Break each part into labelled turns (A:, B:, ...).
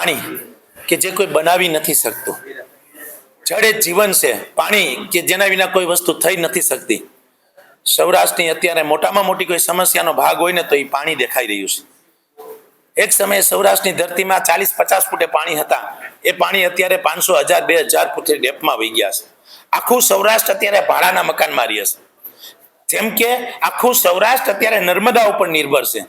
A: પાણી કે જે કોઈ બનાવી નથી શકતું. જળ જીવન છે, પાણી કે જેના વિના કોઈ વસ્તુ થઈ નથી શકતી. સૌરાષ્ટ્રની અત્યારે મોટામાં મોટી કોઈ સમસ્યાનો ભાગ હોય ને તો એ પાણી દેખાઈ રહ્યું છે. એક સમયે સૌરાષ્ટ્રની ધરતીમાં ચાલીસ પચાસ ફૂટે પાણી હતા. એ પાણી અત્યારે પાંચસો હજાર, બે હજાર ફૂટે ડેપમાં વહી ગયા છે. આખું સૌરાષ્ટ્ર અત્યારે ભાડાના મકાનમાં રહે છે જેમ કે આખું સૌરાષ્ટ્ર અત્યારે નર્મદા ઉપર નિર્ભર છે.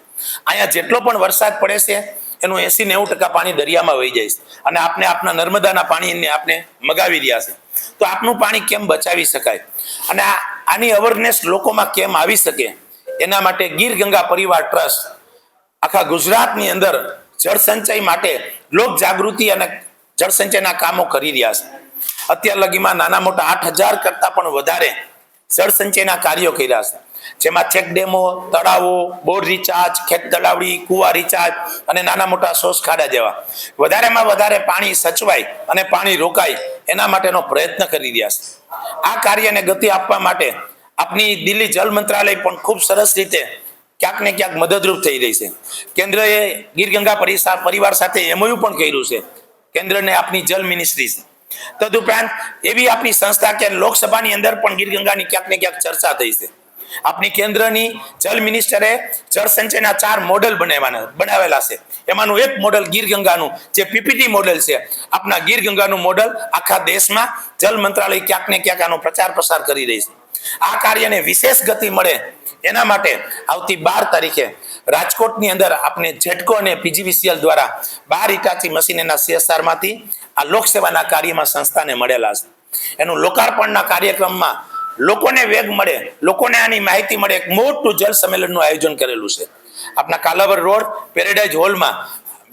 A: અહીંયા જેટલો પણ વરસાદ પડે છે એનું એસી નેવું ટકા પાણી દરિયામાં વહી જાય છે. અને આપણે આપણા નર્મદાના પાણીને આપણે મગાવી રહ્યા છે. તો આપનું પાણી કેમ બચાવી શકાય? અને આની અવેરનેસ લોકોમાં કેમ આવી શકે? એના માટે ગીર ગંગા પરિવાર ટ્રસ્ટ આખા ગુજરાતની અંદર જળ સંચય માટે લોક જાગૃતિ અને જળ સંચયના કામો કરી રહ્યા છે. અત્યાર લગીમાં નાના મોટા આઠ હજાર કરતા પણ વધારે જળ સંચયના કાર્યો કર્યા છે. જેમાં ચેક ડેમો, તળાવો, બોર રિચાર્જ ખેત તળાવડી, કુવા રિચાર્જ અને નાના મોટા સોસ ખાડા જેવા. વધારેમાં વધારે પાણી સચવાય અને પાણી રોકાય એના માટેનો પ્રયત્ન કરી રહ્યા છે. આ કાર્યને ગતિ આપવા માટે આપની દિલ્હી જલ મંત્રાલય પણ ખૂબ સરસ રીતે ક્યાંક ને ક્યાંક મદદરૂપ થઈ રહી છે. કેન્દ્રએ ગીર ગંગા પરિસા પરિવાર સાથે એમઓયુ પણ કર્યું છે. કેન્દ્રને આપની જલ મિનિસ્ટ્રી તદુપરાંત એવી આપણી સંસ્થા કે લોકસભાની અંદર પણ ગીર ગંગાની ક્યાંક ને ક્યાંક ચર્ચા થઈ છે. આપણી કેન્દ્રની જલ મિનિસ્ટરે જળ સંચયના ચાર મોડેલ બનાવવાના બનાવેલા છે. એમાંનું એક મોડેલ ગીર ગંગાનું જે પીપીટી મોડેલ છે. આપણા ગીર ગંગાનું મોડેલ આખા દેશમાં જલ મંત્રાલય ક્યાંક ને ક્યાંક આનો પ્રચાર પ્રસાર કરી રહી છે. આ કાર્યને વિશેષ ગતિ મળે એના માટે આવતી બાર તારીખે રાજકોટની અંદર આપણે જેટકો અને પીજીવીસીએલ દ્વારા બાર ઇટાચી મશીન એના સીએસઆરમાંથી આ લોકસેવાના કાર્યમાં સંસ્થાને મળેલા છે. એનું લોકાર્પણના કાર્યક્રમમાં લોકોને વેગ મળે, લોકોને આની માહિતી મળે. એક મોટું જલ સંમેલનનું આયોજન કરેલું છે. આપણા કાલાવર રોડ, પેરેડાઇઝ હોલમાં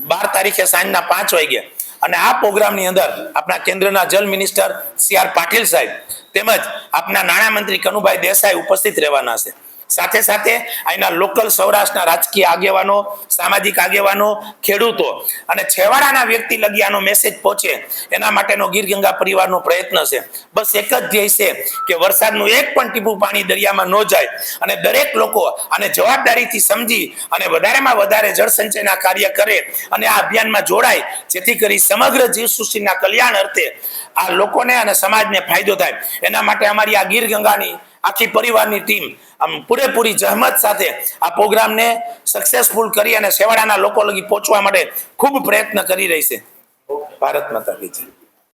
A: બાર તારીખે સાંજના પાંચ વાગે અને આ પ્રોગ્રામની અંદર આપણા કેન્દ્રના જલ મિનિસ્ટર સી આર પાટીલ સાહેબ તેમજ આપના નાણામંત્રી કનુભાઈ દેસાઈ ઉપસ્થિત રહેવાના છે. સાથે સાથે અહીંના લોકલ સૌરાષ્ટ્રના રાજકીય આગેવાનો, સામાજિક આગેવાનો, ખેડૂતો અને છેવાડાના વ્યક્તિ લગી આનો મેસેજ પહોંચે, એના માટેનો ગીર ગંગા પરિવારનો પ્રયત્ન છે. બસ એક જ ધ્યેય છે કે વરસાદનું એક પણ ટીપું પાણી દરિયામાં ન જાય અને દરેક લોકો આને જવાબદારીથી સમજી અને વધારેમાં વધારે જળ સંચયના કાર્ય કરે અને આ અભિયાનમાં જોડાય, જેથી કરી સમગ્ર જીવસૃષ્ટિના કલ્યાણ અર્થે આ લોકોને અને સમાજને ફાયદો થાય. એના માટે અમારી આ ગીર ગંગાની આખી પરિવારની ટીમ આમ પૂરેપૂરી જહેમત સાથે આ પ્રોગ્રામને સક્સેસફુલ કરી અને છેવાડાના લોકો લગી પહોંચવા માટે ખૂબ પ્રયત્ન કરી રહી છે. ભારત માતા કી